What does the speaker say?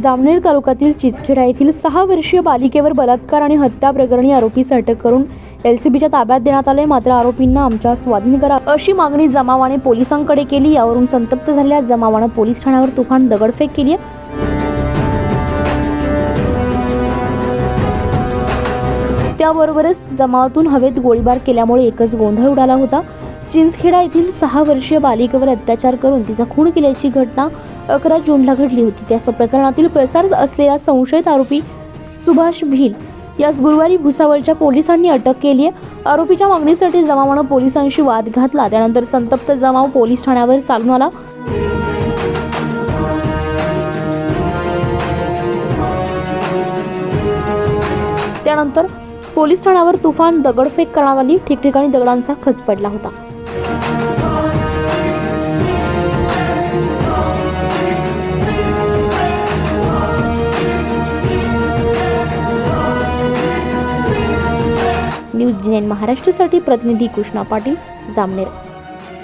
जामनेर तालुक्यातील चिचखेडा येथील सहा वर्षीय बालिकेवर बलात्कार आणि हत्या प्रकरणी आरोपीस अटक करून एलसीबीच्या ताब्यात देण्यात आले. मात्र आरोपींना आमच्या स्वाधीन करा. अशी मागणी जमावाने पोलिसांकडे केली. यावरून संतप्त झालेल्या जमावानं पोलीस ठाण्यावर तुफान दगडफेक केली आहे. त्याबरोबरच जमावातून हवेत गोळीबार केल्यामुळे एकच गोंधळ उडाला होता. चिंचखेडा येथील सहा वर्षीय बालिकेवर अत्याचार करून तिचा खून केल्याची घटना अकरा जूनला घडली होती. त्या प्रकरणातील पसार असलेला संशयित आरोपी सुभाष भील यास गुरुवारी भुसावळच्या पोलिसांनी अटक केली आहे. आरोपीच्या मागणीसाठी जमावानं पोलिसांशी वाद घातला. त्यानंतर संतप्त जमाव पोलीस ठाण्यावर चालून आला. त्यानंतर पोलीस ठाण्यावर तुफान दगडफेक करण्यात आली. ठिकठिकाणी दगडांचा खच पडला होता. न्यूज जी महाराष्ट्रासाठी प्रतिनिधी कृष्णा पाटील जामनेर.